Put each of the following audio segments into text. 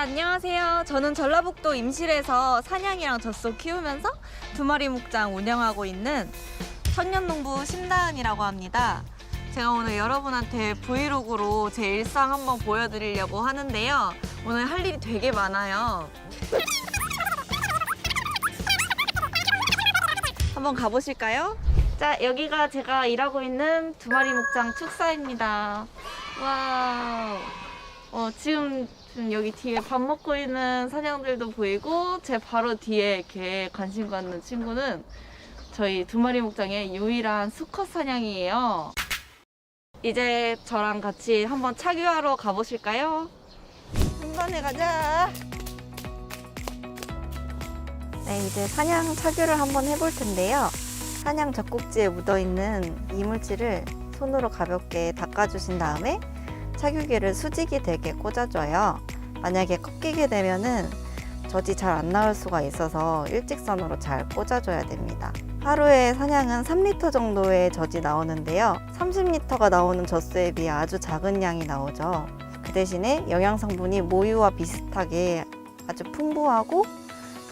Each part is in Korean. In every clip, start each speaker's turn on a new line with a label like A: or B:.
A: 안녕하세요. 저는 전라북도 임실에서 사냥이랑 젖소 키우면서 두 마리 목장 운영하고 있는 청년농부 신다은이라고 합니다. 제가 오늘 여러분한테 브이로그로 제 일상 한번 보여드리려고 하는데요. 오늘 할 일이 되게 많아요. 한번 가보실까요? 자, 여기가 제가 일하고 있는 두 마리 목장 축사입니다. 와우. 어, 지금, 지금 여기 뒤에 밥 먹고 있는 사냥들도 보이고, 제 바로 뒤에 이렇게 관심 갖는 친구는 저희 두 마리 목장의 유일한 수컷 사냥이에요. 이제 저랑 같이 한번 차교하러 가보실까요? 한 번에 가자. 네, 이제 사냥 차교를 한번 해볼 텐데요. 사냥 젖꼭지에 묻어있는 이물질을 손으로 가볍게 닦아주신 다음에 차규기를 수직이 되게 꽂아줘요. 만약에 꺾이게 되면은 젖이 잘 안 나올 수가 있어서 일직선으로 잘 꽂아줘야 됩니다. 하루에 사냥은 3리터 정도의 젖이 나오는데요. 30리터가 나오는 젖수에 비해 아주 작은 양이 나오죠. 그 대신에 영양 성분이 모유와 비슷하게 아주 풍부하고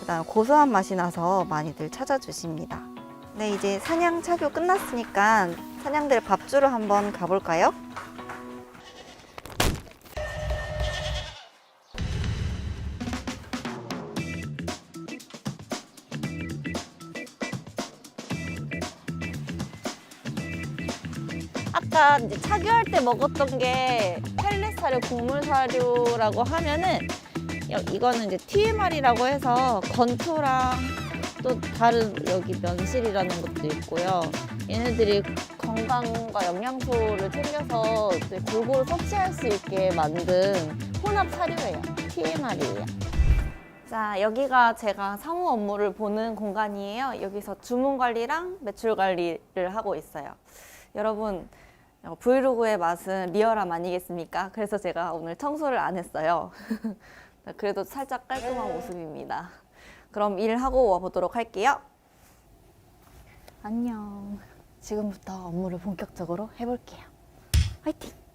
A: 그다음 고소한 맛이 나서 많이들 찾아주십니다. 네, 이제 사냥 차교 끝났으니까 사냥들 밥 주러 한번 가볼까요? 아까 이제 차교할 때 먹었던 게 펠렛 사료, 곡물 사료라고 하면은 여- 이거는 이제 TMR이라고 해서 건초랑 또 다른 여기 면실이라는 것도 있고요. 얘네들이 건강과 영양소를 챙겨서 골고루 섭취할 수 있게 만든 혼합 사료예요. TMR이에요. 자, 여기가 제가 사무 업무를 보는 공간이에요. 여기서 주문 관리랑 매출 관리를 하고 있어요. 여러분, 어, 브이로그의 맛은 리얼함 아니겠습니까? 그래서 제가 오늘 청소를 안 했어요. 그래도 살짝 깔끔한 모습입니다. 그럼 일하고 와보도록 할게요. 안녕. 지금부터 업무를 본격적으로 해볼게요. 화이팅!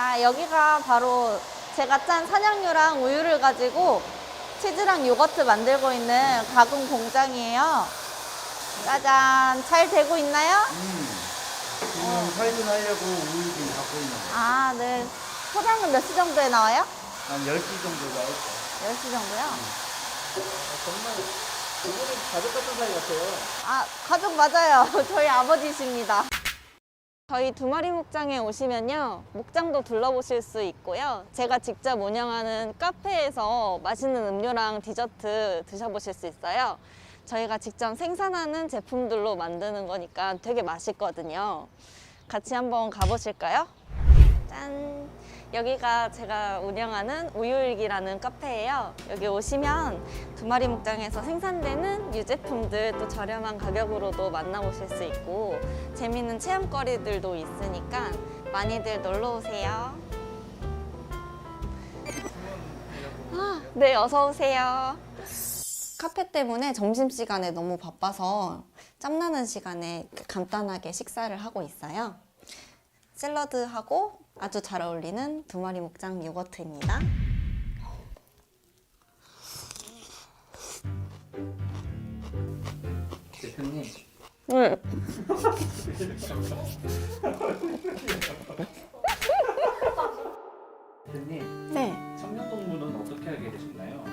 A: 네. 자, 여기가 바로 제가 짠 사냥류랑 우유를 가지고 치즈랑 요거트 만들고 있는 가공 공장이에요. 짜잔. 잘 되고 있나요?
B: 음, 지금 살균하려고 우유를 갖고 있는 거.
A: 아, 네. 포장은 몇 시 정도에 나와요?
B: 한 10시 정도 나올까?
A: 10시 정도요?
B: 정말 그거는 가족 같은 사이 같아요.
A: 아, 가족 맞아요. 저희 아버지십니다. 저희 두 마리 목장에 오시면요. 목장도 둘러보실 수 있고요. 제가 직접 운영하는 카페에서 맛있는 음료랑 디저트 드셔보실 수 있어요. 저희가 직접 생산하는 제품들로 만드는 거니까 되게 맛있거든요. 같이 한번 가보실까요? 짠! 여기가 제가 운영하는 우유일기라는 카페예요. 여기 오시면 두 마리 목장에서 생산되는 유제품들 또 저렴한 가격으로도 만나보실 수 있고 재밌는 체험거리들도 있으니까 많이들 놀러 오세요. 아, 네, 어서 오세요. 카페 때문에 점심시간에 너무 바빠서 짬나는 시간에 간단하게 식사를 하고 있어요. 샐러드하고 아주 잘 어울리는 두 마리 목장 요거트입니다.
B: 대표님,
A: 네.
B: 대표님,
A: 네.
B: 청년동물은 어떻게 알게 되셨나요?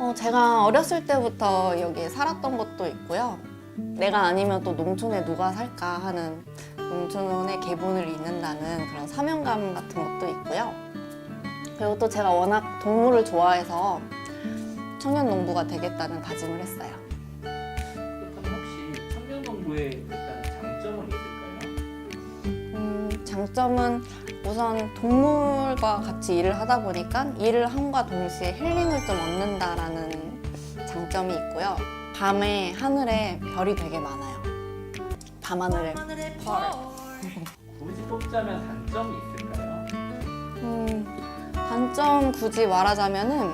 A: 어, 제가 어렸을 때부터 여기 살았던 것도 있고요. 내가 아니면 또 농촌에 누가 살까 하는 농촌의 계분을 잇는다는 그런 사명감 같은 것도 있고요. 그리고 또 제가 워낙 동물을 좋아해서 청년 농부가 되겠다는 다짐을 했어요.
B: 그렇다면 혹시 청년동물의 일단 장점은 있을까요?
A: 음, 장점은 우선 동물과 같이 일을 하다 보니까 일을 함과 동시에 힐링을 좀 얻는다라는 장점이 있고요. 밤에 하늘에 별이 되게 많아요. 밤하늘에 별.
B: 굳이 뽑자면 단점이 있을까요?
A: 음, 단점 굳이 말하자면은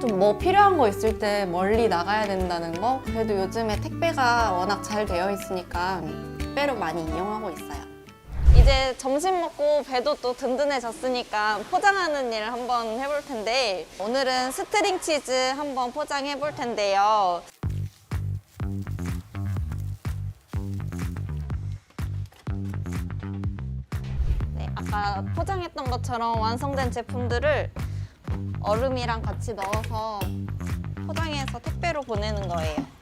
A: 좀 뭐 필요한 거 있을 때 멀리 나가야 된다는 거 그래도 요즘에 택배가 워낙 잘 되어 있으니까 택배로 많이 이용하고 있어요. 이제 점심 먹고 배도 또 든든해졌으니까 포장하는 일을 한번 해볼 텐데 오늘은 스트링 치즈 한번 포장해 볼 텐데요. 네, 아까 포장했던 것처럼 완성된 제품들을 얼음이랑 같이 넣어서 포장해서 택배로 보내는 거예요.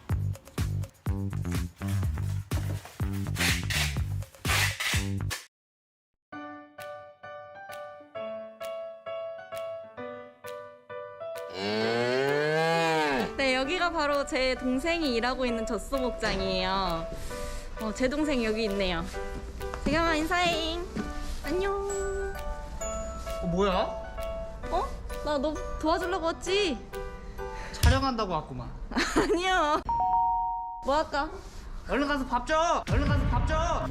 A: 네, 여기가 바로 제 동생이 일하고 있는 젖소 목장이에요. 어, 제 동생 여기 있네요. 재경아 인사해. 안녕.
B: 어, 뭐야?
A: 어? 나 너 도와주려고 왔지?
B: 촬영한다고 왔구만.
A: 아니야. 뭐 할까?
B: 얼른 가서 밥 줘. 얼른 가서 밥 줘.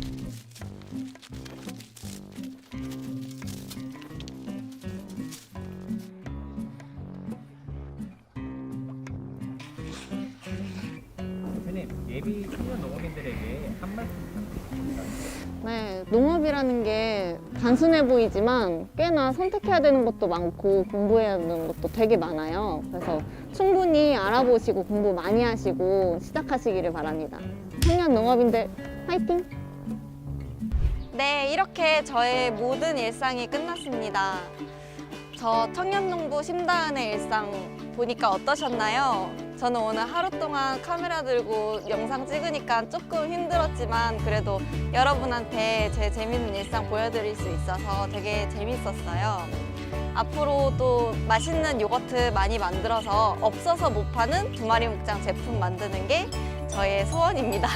B: 청년 농업인들에게 한 말씀
A: 네, 농업이라는 게 단순해 보이지만 꽤나 선택해야 되는 것도 많고 공부해야 되는 것도 되게 많아요. 그래서 충분히 알아보시고 공부 많이 하시고 시작하시기를 바랍니다. 청년 농업인들 화이팅! 네, 이렇게 저의 모든 일상이 끝났습니다. 저 청년농부 심다은의 일상 보니까 어떠셨나요? 저는 오늘 하루 동안 카메라 들고 영상 찍으니까 조금 힘들었지만 그래도 여러분한테 제 재밌는 일상 보여드릴 수 있어서 되게 재밌었어요. 앞으로 또 맛있는 요거트 많이 만들어서 없어서 못 파는 두 마리 목장 제품 만드는 게 저의 소원입니다.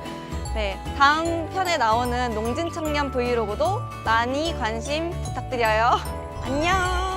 A: 네, 다음 편에 나오는 농진 청년 브이로그도 많이 관심 부탁드려요. 안녕!